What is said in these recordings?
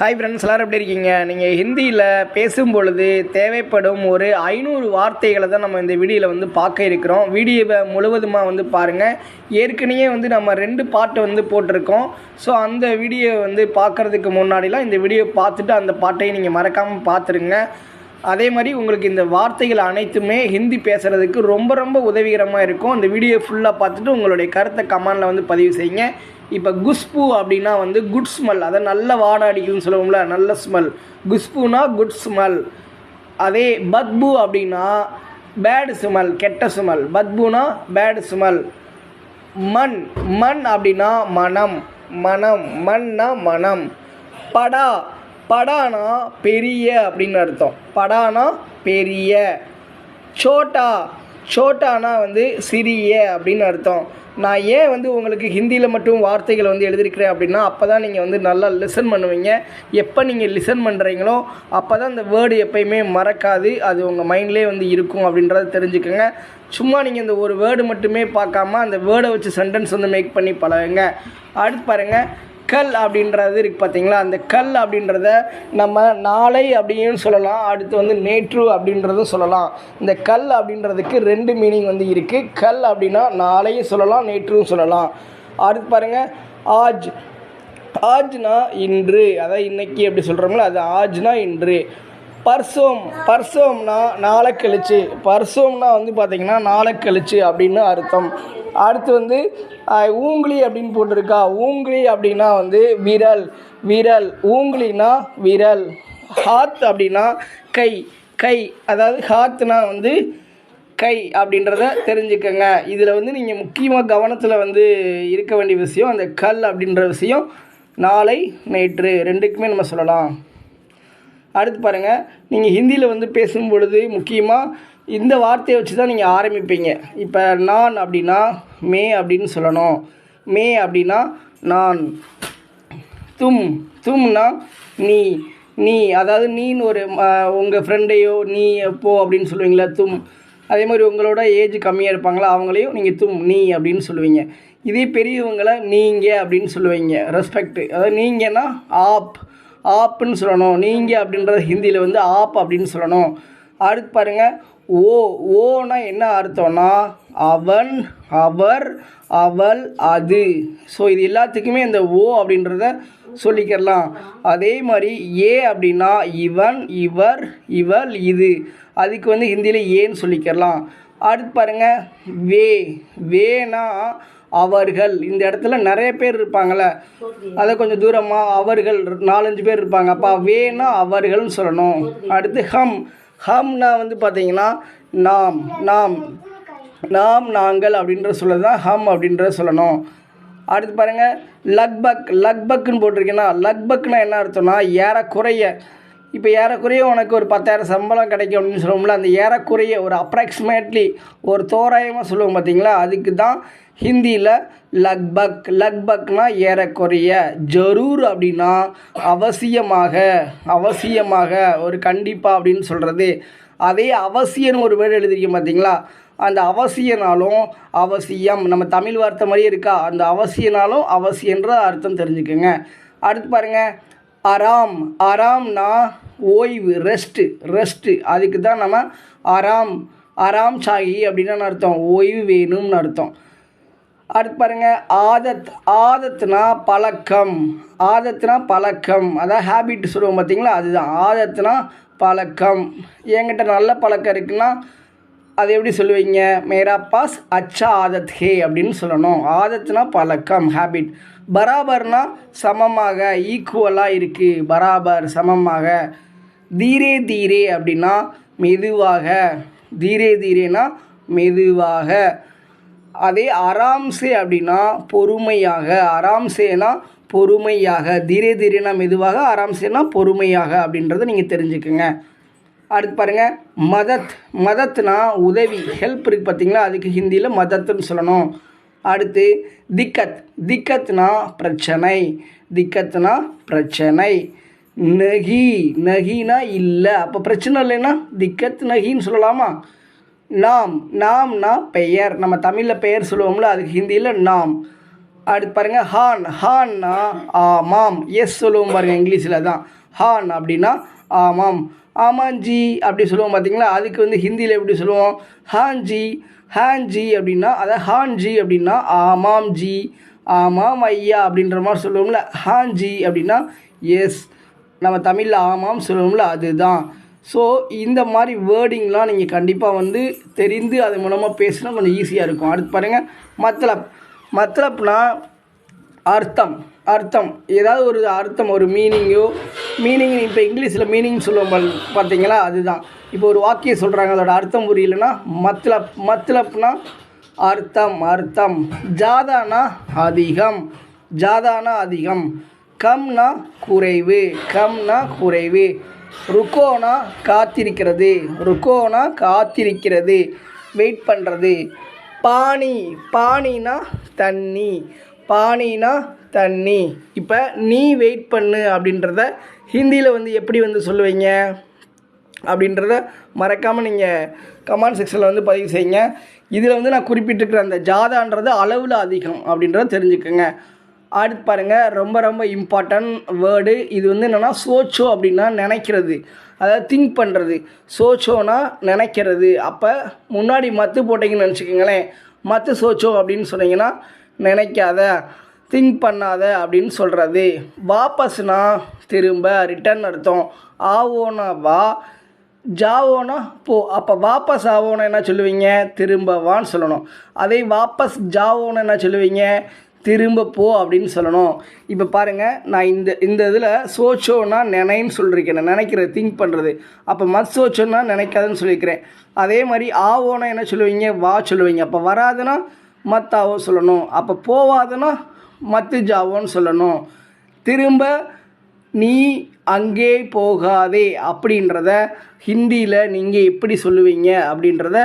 Hi friends எல்லோரும் எப்படி இருக்கீங்க? நீங்கள் ஹிந்தியில் பேசும் பொழுது தேவைப்படும் ஒரு ஐநூறு வார்த்தைகளை தான் நம்ம இந்த வீடியோவில் வந்து பார்க்க இருக்கிறோம். வீடியோவை முழுவதுமாக வந்து பாருங்கள் ஏற்கனவே வந்து நம்ம ரெண்டு பாட்டை வந்து போட்டிருக்கோம். ஸோ அந்த வீடியோ வந்து பார்க்குறதுக்கு முன்னாடிலாம் இந்த வீடியோ பார்த்துட்டு அந்த பாட்டையும் நீங்கள் மறக்காமல் பார்த்துருங்க. அதே மாதிரி உங்களுக்கு இந்த வார்த்தைகள் அனைத்துமே ஹிந்தி பேசுகிறதுக்கு ரொம்ப ரொம்ப உதவிகரமாக இருக்கும். அந்த வீடியோ ஃபுல்லாக பார்த்துட்டு உங்களுடைய கருத்தை கமெண்டில் வந்து பதிவு செய்யுங்க. இப்போ குஸ்பு அப்படின்னா வந்து குட் ஸ்மெல் அதை நல்ல வாடை அடிக்குதுன்னு சொல்லுவோம்ல நல்ல ஸ்மெல் குஸ்புனா குட் ஸ்மெல் அதே பத்பு அப்படின்னா பேடு ஸ்மெல் கெட்ட ஸ்மெல் பத்புனா பேடு ஸ்மெல் மண் மண் அப்படின்னா மனம். மனம் மண்ணா மனம். படா படானா பெரிய அப்படின்னு அர்த்தம். படானா பெரிய. சோட்டா சோட்டானா வந்து சிறிய அப்படின்னு அர்த்தம். நான் ஏன் வந்து உங்களுக்கு ஹிந்தியில் மட்டும் வார்த்தைகளை வந்து எழுதியிருக்கிறேன் அப்படின்னா அப்போ தான் நீங்கள் வந்து நல்லா லிசன் பண்ணுவீங்க. எப்போ நீங்கள் லிசன் பண்ணுறீங்களோ அப்போ தான் அந்த வேர்டு எப்பயுமே மறக்காது. அது உங்கள் மைண்ட்லேயே வந்து இருக்கும் அப்படின்றத தெரிஞ்சுக்கோங்க. சும்மா நீங்கள் இந்த ஒரு வேர்டு மட்டுமே பார்க்காம அந்த வேர்டை வச்சு சென்டென்ஸ் வந்து மேக் பண்ணி பழகுங்க. அடுத்து பாருங்கள் கல் அப்படின்றது இருக்குது பார்த்தீங்களா அந்த கல் அப்படின்றத நம்ம நாளை அப்படின்னு சொல்லலாம். அடுத்து வந்து நேற்று அப்படின்றதும் சொல்லலாம். இந்த கல் அப்படின்றதுக்கு ரெண்டு மீனிங் வந்து இருக்குது கல் அப்படின்னா நாளையும் சொல்லலாம் நேற்றும் சொல்லலாம். அடுத்து பாருங்கள் ஆஜ். ஆஜ்னா இன்று. அதாவது இன்னைக்கு அப்படி சொல்கிறோம்ல அது ஆஜ்னா இன்று. பர்சோம். பர்சோம்னா நாளை கழிச்சு. பர்சோம்னா வந்து பார்த்திங்கன்னா நாளை கழிச்சு அப்படின்னு அர்த்தம். அடுத்து வந்து ஊங்குழி அப்படின்னு போட்டிருக்கா. ஊங்குழி அப்படின்னா வந்து விரல். விரல். ஊங்குழினா விரல். ஹாத் அப்படின்னா கை. கை. அதாவது ஹாத்னா வந்து கை அப்படின்றத தெரிஞ்சுக்கங்க. இதில் வந்து நீங்கள் முக்கியமாக கவனத்தில் வந்து இருக்க வேண்டிய விஷயம் அந்த கல் அப்படின்ற விஷயம் நாளை நேற்று ரெண்டுக்குமே நம்ம சொல்லலாம். அடுத்து பாருங்கள் நீங்கள் ஹிந்தியில் வந்து பேசும் பொழுது முக்கியமாக இந்த வார்த்தையை வச்சு தான் நீங்கள் ஆரம்பிப்பீங்க. இப்போ நான் அப்படின்னா மே அப்படின்னு சொல்லணும். மே அப்படின்னா நான். தும். தும்னா நீ. நீ. அதாவது நீன்னு ஒரு உங்கள் ஃப்ரெண்டையோ நீ போ அப்படின்னு சொல்லுவீங்களா தும். அதே மாதிரி உங்களோட ஏஜ் கம்மியாக இருப்பாங்களா அவங்களையும் நீங்கள் தும் நீ அப்படின்னு சொல்லுவீங்க. இதே பெரியவங்களை நீங்கள் அப்படின்னு சொல்லுவீங்க. ரெஸ்பெக்ட் அதாவது நீங்கன்னா ஆப். ஆப்புன்னு சொல்லணும். நீங்கள் அப்படின்றது ஹிந்தியில் வந்து ஆப் அப்படின்னு சொல்லணும். அடுத்து பாருங்கள் ஓ ஓனா என்ன அர்த்தம்னா அவன் அவர் அவள் அது. ஸோ இது எல்லாத்துக்குமே இந்த ஓ அப்படின்றத சொல்லிக்கிறலாம். அதே மாதிரி ஏ அப்படின்னா இவன் இவர் இவள் இது. அதுக்கு வந்து ஹிந்தியில் ஏன்னு சொல்லிக்கிறலாம். அடுத்து பாருங்க வே. வேனா அவர்கள். இந்த இடத்துல நிறைய பேர் இருப்பாங்கள்ல அதை கொஞ்சம் தூரமாக அவர்கள் நாலஞ்சு பேர் இருப்பாங்க. அப்போ வேணா அவர்கள்னு சொல்லணும். அடுத்து ஹம். ஹம்னா வந்து பார்த்தீங்கன்னா நாம் நாம். நாம் நாங்கள் அப்படின்ற சொல்ல தான் ஹம் அப்படின்றத சொல்லணும். அடுத்து பாருங்கள் லக்பக் லக்பக்குன்னு போட்டிருக்கேன்னா லக்பக்னா என்ன அர்த்தம்னா ஏறக்குறைய இப்போ ஏறக்குறைய உனக்கு ஒரு பத்தாயிரம் சம்பளம் கிடைக்கும் அப்படின்னு சொல்லுவோம்ல அந்த ஏறக்குறைய ஒரு அப்ராக்சிமேட்லி ஒரு தோராயமாக சொல்லுவோம் பார்த்தீங்களா? அதுக்கு தான் ஹிந்தியில் லக்பக். லக்பக்னா ஏறக்குறைய ஜரூர் அப்படின்னா அவசியமாக அவசியமாக ஒரு கண்டிப்பாக அப்படின்னு சொல்கிறது அதே அவசியம்னு ஒரு வேர்டு எழுதிருக்கீங்க பார்த்தீங்களா? அந்த அவசியனாலும் அவசியம். நம்ம தமிழ் வார்த்தை மாதிரியே இருக்கா? அந்த அவசியனாலும் அவசியன்ற அர்த்தம் தெரிஞ்சுக்கோங்க. அடுத்து பாருங்கள் அராம் ஆராம்னா ஓய்வு ரெஸ்ட்டு ரெஸ்ட்டு அதுக்கு தான் நம்ம அராம் அராம் சாகி அப்படின்னு அர்த்தம். ஓய்வு வேணும்னு அர்த்தம். அடுத்து பாருங்க ஆதத் ஆதத்னா பழக்கம். ஆதத்னா பழக்கம். அதான் ஹேபிட் சொல்லுவோம் பார்த்தீங்களா அதுதான். ஆதத்னா பழக்கம். என்கிட்ட நல்ல பழக்கம் இருக்குன்னா அது எப்படி சொல்லுவீங்க? மேரா பாஸ் அச்சா ஆதத் ஹே அப்படின்னு சொல்லணும். ஆதத்னா பழக்கம் ஹேபிட் பராபர்னா சமமாக ஈக்குவலாக இருக்குது பராபர் சமமாக. தீரே தீரே அப்படின்னா மெதுவாக. தீரே தீரேனா மெதுவாக. அதே அராம்சே அப்படின்னா பொறுமையாக. அராம்சேனா பொறுமையாக. தீரே தீரேனா மெதுவாக அராம்சேனா பொறுமையாக அப்படின்றத நீங்கள் தெரிஞ்சுக்குங்க. அடுத்து பாருங்கள் மதத். மதத்னா உதவி. ஹெல்ப் இருக்குது பார்த்தீங்களா அதுக்கு ஹிந்தியில் மதத்துன்னு சொல்லணும். அடுத்து திக்கத். திக்கத்னா பிரச்சனை. திக்கத்னா பிரச்சனை. நகி. நகினா இல்லை. அப்போ பிரச்சனை இல்லைன்னா திக்கத் நகின்னு சொல்லலாமா? நாம். நாம்னா பெயர். நம்ம தமிழில் பெயர் சொல்லுவோம்ல அதுக்கு ஹிந்தியில் நாம். அடுத்து பாருங்கள் ஹான். ஹான்னா ஆமாம். எஸ் சொல்லுவோம் பாருங்கள் இங்கிலீஷில் தான். ஹான் அப்படின்னா ஆமாம். ஆமாஞ்சி அப்படி சொல்லுவோம் பார்த்தீங்களா அதுக்கு வந்து ஹிந்தியில் எப்படி சொல்லுவோம்? ஹாஞ்சி ஹாஞ்சி அப்படின்னா அதாவது ஹான்ஜி அப்படின்னா ஆமாம் ஜி ஆமாம் ஐயா அப்படின்ற மாதிரி சொல்லுவோம்ல. ஹாஞ்சி அப்படின்னா எஸ் நம்ம தமிழில் ஆமாம் சொல்லுவோம்ல அதுதான். ஸோ இந்த மாதிரி வேர்டிங்லாம் நீங்கள் கண்டிப்பாக வந்து தெரிந்து அது மூலமாக பேசினா கொஞ்சம் ஈஸியாக இருக்கும். அடுத்து பாருங்கள் மத்தலப் மத்தலப்னா அர்த்தம். அர்த்தம். ஏதாவது ஒரு அர்த்தம் ஒரு மீனிங்கோ மீனிங் இப்போ இங்கிலீஷில் மீனிங் சொல்லுவோம் பார்த்தீங்களா? அதுதான். இப்போ ஒரு வாக்கியம் சொல்கிறாங்க அதோட அர்த்தம் புரியலன்னா மத்லப் மத்லப்னா அர்த்தம் அர்த்தம். ஜாதானா அதிகம். ஜாதானா அதிகம். கம்னா குறைவு. கம்னா குறைவு. ருக்கோனா காத்திருக்கிறது. ருக்கோனா காத்திருக்கிறது. வெயிட் பண்ணுறது பாணி பாணினா தண்ணி. பாணினா தண்ணி. இப்போ நீ வெயிட் பண்ணு அப்படின்றத ஹிந்தியில் வந்து எப்படி வந்து சொல்லுவீங்க? அப்படின்றத மறக்காமல் நீங்கள் கமெண்ட் செக்ஷனில் வந்து பதிவு செய்யுங்க. இதில் வந்து நான் குறிப்பிட்டிருக்கிற அந்த ஜாதான்றது அளவில் அதிகம் அப்படின்றத தெரிஞ்சுக்கோங்க. அடுத்து பாருங்கள் ரொம்ப ரொம்ப இம்பார்ட்டன்ட் வேர்டு இது வந்து என்னென்னா சோச்சோ அப்படின்னா நினைக்கிறது. அதாவது திங்க் பண்ணுறது சோச்சோனா நினைக்கிறது. அப்போ முன்னாடி மத்து போட்டிங்கன்னு நினச்சிக்கோங்களேன். மத்து சோச்சோ அப்படின்னு சொன்னீங்கன்னா நினைக்காத. திங்க் பண்ணாத அப்படின்னு சொல்கிறது வாபஸ்னா திரும்ப ரிட்டர்ன் அர்த்தம். ஆவோனா வா ஜாவோனா போ. அப்போ வாபஸ் ஆவோன்னு என்ன சொல்லுவீங்க? திரும்ப வான்னு சொல்லணும். அதே வாபஸ் ஜாவோன்னு என்ன சொல்லுவீங்க? திரும்ப போ அப்படின்னு சொல்லணும். இப்போ பாருங்கள் நான் இந்த இந்த இதில் சோச்சோன்னா நினைன்னு சொல்லியிருக்கேன் நினைக்கிறேன் திங்க் பண்ணுறது அப்போ மத் சோச்சோன்னா நினைக்காதுன்னு சொல்லியிருக்கிறேன் அதே மாதிரி ஆவோன்னா என்ன சொல்லுவீங்க? வா சொல்லுவீங்க. அப்போ வராதுன்னா மத்தாவோ சொல்லணும். அப்போ போவாதுன்னா மத்து ஜாவோன்னு சொல்லணும். திரும்ப நீ அங்கே போகாதே அப்படின்றத ஹிந்தியில் நீங்கள் எப்படி சொல்லுவீங்க அப்படின்றத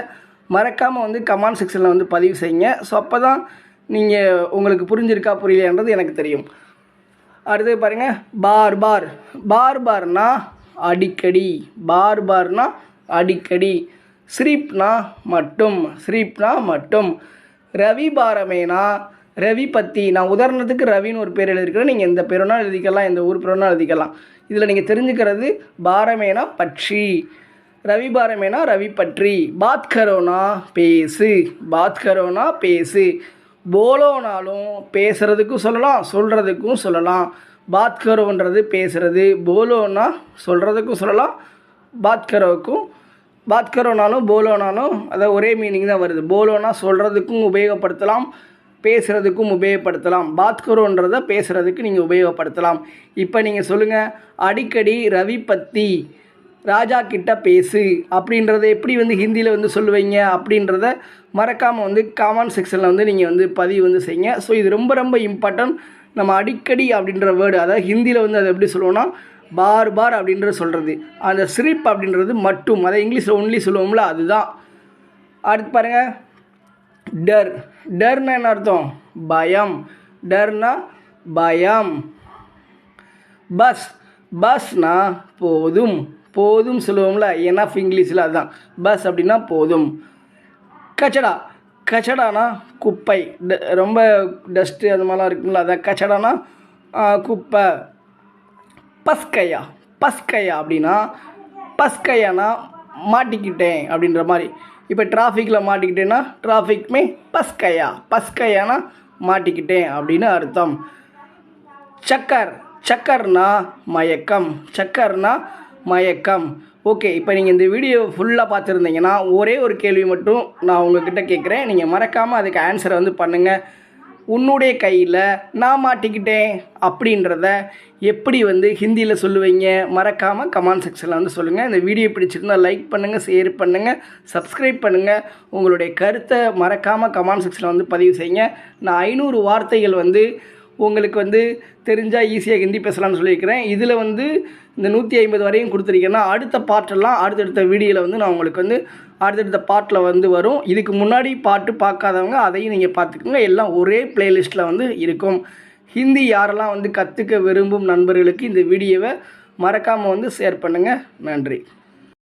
மறக்காமல் வந்து கமெண்ட் செக்ஷனில் வந்து பதிவு செய்யுங்க. ஸோ அப்போ தான் நீங்கள் உங்களுக்கு புரிஞ்சிருக்கா புரியலையான்றது எனக்கு தெரியும். அடுத்தது பாருங்கள் பார் பார். பார் பார்னா அடிக்கடி. பார் பார்னா அடிக்கடி. ஸ்ரீப்னா மட்டும். ஸ்ரீப்னா மட்டும். ரவி பாரமேனா ரவி பத்தி. நான் உதாரணத்துக்கு ரவின்னு ஒரு பேர் எழுதியிருக்கிறேன். நீங்கள் எந்த பேருனா எழுதிக்கலாம் எந்த ஊர் பேருனா எழுதிக்கலாம். இதில் நீங்கள் தெரிஞ்சுக்கிறது பாரமேனா பற்றி ரவி பாரமேனா ரவி பற்றி பாத் கரோனா பேசு. பாத் கரோனா பேசு. போலோனாலும் பேசுகிறதுக்கும் சொல்லலாம் சொல்கிறதுக்கும் சொல்லலாம். பாத் கரோன்றது பேசுகிறது போலோனா சொல்கிறதுக்கும் சொல்லலாம் பாத் கரோவுக்கும் பாத் கரோனாலும் போலோனாலும் அதாவது ஒரே மீனிங் தான் வருது. போலோனா சொல்கிறதுக்கும் உபயோகப்படுத்தலாம் பேசுகிறதுக்கும் உபயோகப்படுத்தலாம். பாத்கரோன்றதை பேசுகிறதுக்கு நீங்கள் உபயோகப்படுத்தலாம். இப்போ நீங்கள் சொல்லுங்கள் அடிக்கடி ரவி பத்தி ராஜா கிட்ட பேசு அப்படின்றத எப்படி வந்து ஹிந்தியில் வந்து சொல்லுவீங்க அப்படின்றத மறக்காமல் வந்து காமெண்ட் செக்ஷனில் வந்து நீங்கள் வந்து பதிவு வந்து செய்யுங்க. ஸோ இது ரொம்ப ரொம்ப இம்பார்ட்டன்ட் நம்ம அடிக்கடி அப்படின்ற வேர்டு அதாவது ஹிந்தியில் வந்து அதை எப்படி சொல்லுவோம்னா பார் பார் அப்படின்றது சொல்கிறது அந்த ஸ்ரிப் அப்படின்றது மட்டும் அதை இங்கிலீஷில் ஒன்லி சொல்லுவோம்ல அதுதான். அடுத்து பாருங்கள் டர் டர்னா என்ன அர்த்தம்? பயம். டர்னா பயம். பஸ் பஸ்னா போதும். போதும் சொல்லுவோம்ல எனஃப் இங்கிலீஷில் அதுதான் பஸ் அப்படின்னா போதும். கச்சடா. கச்சடானா குப்பை. ட- ரொம்ப டஸ்ட்டு அது மாதிரிலாம் இருக்குங்களா அதான் கச்சடானா குப்பை. பஸ்கையா? பஸ்கையா அப்படின்னா பஸ்கையானா மாட்டிக்கிட்டேன் அப்படின்ற மாதிரி. இப்போ டிராஃபிக்கில் மாட்டிக்கிட்டேன்னா டிராஃபிக்மே பஸ்கையா? பஸ்கையானா மாட்டிக்கிட்டேன் அப்படின்னு அர்த்தம். சக்கர் சக்கர்னா மயக்கம். சக்கர்னா மயக்கம். ஓகே இப்போ நீங்கள் இந்த வீடியோ ஃபுல்லாக பார்த்துருந்தீங்கன்னா ஒரே ஒரு கேள்வி மட்டும் நான் உங்ககிட்ட கேட்குறேன் நீங்கள் மறக்காமல் அதுக்கு ஆன்சரை வந்து பண்ணுங்கள் உன்னுடைய கையில் நான் மாட்டிக்கிட்டேன் அப்படின்றத எப்படி வந்து ஹிந்தியில் சொல்லுவீங்க மறக்காமல் கமெண்ட் செக்ஷனில் வந்து சொல்லுங்கள் இந்த வீடியோ பிடிச்சிருந்தால் லைக் பண்ணுங்கள் ஷேர் பண்ணுங்கள் சப்ஸ்கிரைப் பண்ணுங்கள் உங்களுடைய கருத்தை மறக்காமல் கமெண்ட் செக்ஷனில் வந்து பதிவு செய்யுங்க. நான் ஐநூறு வார்த்தைகள் வந்து உங்களுக்கு வந்து தெரிஞ்சால் ஈஸியாக ஹிந்தி பேசலாம்னு சொல்லியிருக்கிறேன். இதில் வந்து இந்த நூற்றி ஐம்பது வரையும் கொடுத்துருக்கேன்னா அடுத்த பாட்டெல்லாம் அடுத்தடுத்த வீடியோவில் வந்து நான் உங்களுக்கு வந்து அடுத்தடுத்த பாட்டில் வந்து வரும். இதுக்கு முன்னாடி பாட்டு பார்க்காதவங்க அதையும் நீங்கள் பார்த்துக்கோங்க. எல்லாம் ஒரே பிளேலிஸ்ட்டில் வந்து இருக்கும். ஹிந்தி யாரெல்லாம் வந்து கற்றுக்க விரும்பும் நண்பர்களுக்கு இந்த வீடியோவை மறக்காமல் வந்து ஷேர் பண்ணுங்கள் நன்றி.